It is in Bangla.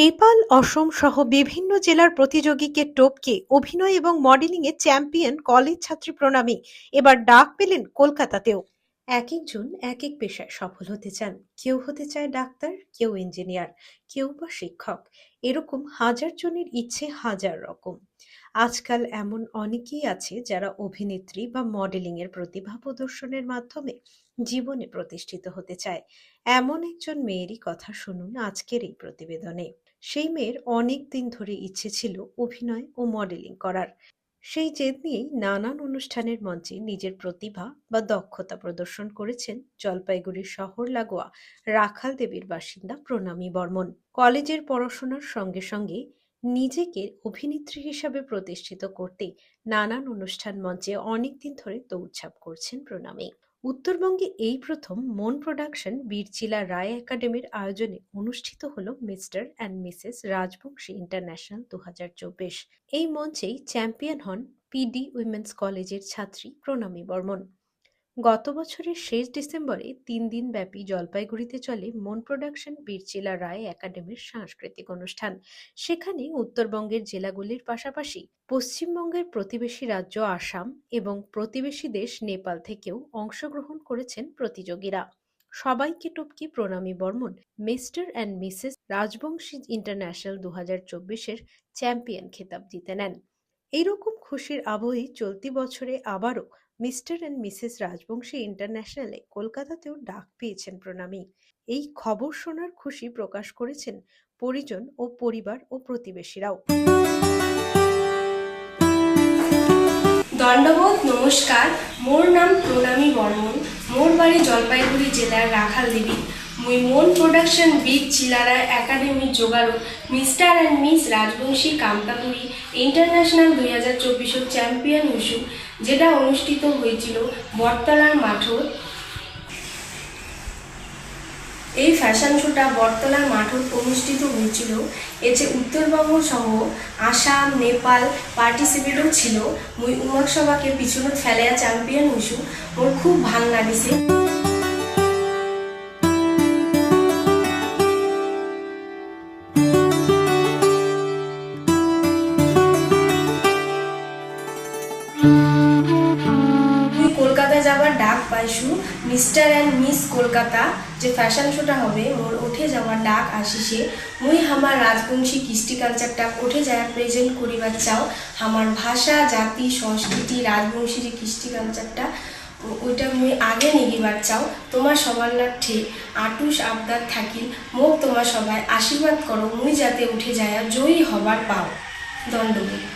নেপাল, অসম সহ বিভিন্ন জেলার প্রতিযোগীকে টপকে অভিনয় এবং মডেলিংয়ে চ্যাম্পিয়ন কলেজ ছাত্রী প্রণামী। এবার ডাক পেলেন কলকাতাতেও। এক একজন এক এক পেশায় সফল হতে চান। কেউ হতে চায় ডাক্তার, কেউ ইঞ্জিনিয়ার, কেউ বা শিক্ষক। এরকম হাজার জনের ইচ্ছে হাজার রকম। আজকাল এমন অনেকেই আছে যারা অভিনেত্রী বা মডেলিং এর প্রতিভা প্রদর্শনের মাধ্যমে জীবনে প্রতিষ্ঠিত হতে চায়। এমন একজন মেয়েরই কথা শুনুন আজকের এই প্রতিবেদনে। সেই মেয়ের অনেক দিন ধরে ইচ্ছে ছিল অভিনয় ও মডেলিং করার। সেই জেদ নিয়েই নানান অনুষ্ঠানের মঞ্চে নিজের প্রতিভা বা দক্ষতা প্রদর্শন করেছেন জলপাইগুড়ির শহর লাগোয়া রাখাল দেবীর বাসিন্দা প্রণামী বর্মন। কলেজের পড়াশোনার সঙ্গে সঙ্গে নিজেকে অভিনেত্রী হিসাবে প্রতিষ্ঠিত করতে নানান অনুষ্ঠান মঞ্চে অনেকদিন ধরে দৌড়ঝাঁপ করছেন প্রণামী। উত্তরবঙ্গে এই প্রথম মন প্রোডাকশন বীরচিলা রায় একাডেমির আয়োজনে অনুষ্ঠিত হল Mr and Mrs Rajbanshi international দু হাজার চব্বিশ। এই মঞ্চেই চ্যাম্পিয়ন হন পিডি উইমেন্স কলেজের ছাত্রী প্রণামী বর্মন। গত বছরের শেষ ডিসেম্বরে তিন দিন ব্যাপী জলপাইগুড়িতে চলে মন প্রোডাকশন বীরচিলা রায় একাডেমির সাংস্কৃতিক অনুষ্ঠান। সেখানে উত্তরবঙ্গের জেলাগুলির পাশাপাশি পশ্চিমবঙ্গের প্রতিবেশী রাজ্য আসাম এবং প্রতিবেশী দেশ নেপাল থেকেও অংশগ্রহণ করেছেন প্রতিযোগীরা। সবাইকে টপকি Pronami Barman mister and missus Rajbanshi international দু হাজার চব্বিশের চ্যাম্পিয়ন খেতাব জিতে নেন। এইরকম খুশির আবহে চলতি বছরে আবারও মিস্টার অ্যান্ড মিসেস রাজবংশী ইন্টারন্যাশনালে কলকাতাতেও ডাক পেয়েছেন প্রণামী। এই খবর শোনার খুশি প্রকাশ করেছেন পরিজন ও পরিবার ও প্রতিবেশীরাও। দণ্ডবোধ, নমস্কার। মোর নাম প্রণামী বর্মন। মোর বাড়ি জলপাইগুড়ি জেলার রাখাল দেবী। মুই মন প্রোডাকশন বিদ চিলারা একাডেমির যোগারক mister and miss Rajbanshi Kamtapuri international দুই হাজার চব্বিশের চ্যাম্পিয়ন উশু যেটা অনুষ্ঠিত হয়েছিল বটতলার মাঠত এই ফ্যাশন শোটা বটতলার মাঠত অনুষ্ঠিত হয়েছিল। এতে উত্তরবঙ্গ সহ আসাম, নেপাল পার্টিসিপেটও ছিল। মুই উমক সভাকে পিছনত ফেলাইয়া চ্যাম্পিয়ন হইছু মোর খুব ভালো লাগিছে। মুই কলকাতা যাবার ডাক পাইছু মিস্টার অ্যান্ড মিস কলকাতা, যে ফ্যাশন শোটা হবে, মোর উঠে যাওয়ার ডাক আসিছে মুই আমার রাজবংশী কৃষ্টি কালচারটা উঠে যায় প্রেজেন্ট করিবার চাও। আমার ভাষা, জাতি, সংস্কৃতি রাজবংশী যে কৃষ্টি কালচারটা ওইটা মুই আগে নিগিবার চাও। তোমার সবার লাঠে আটুস আবদার থাকি মোক তোমার সবাই আশীর্বাদ করো, মুই যাতে উঠে যায় জয়ী হবার পাও। দণ্ডবোধ।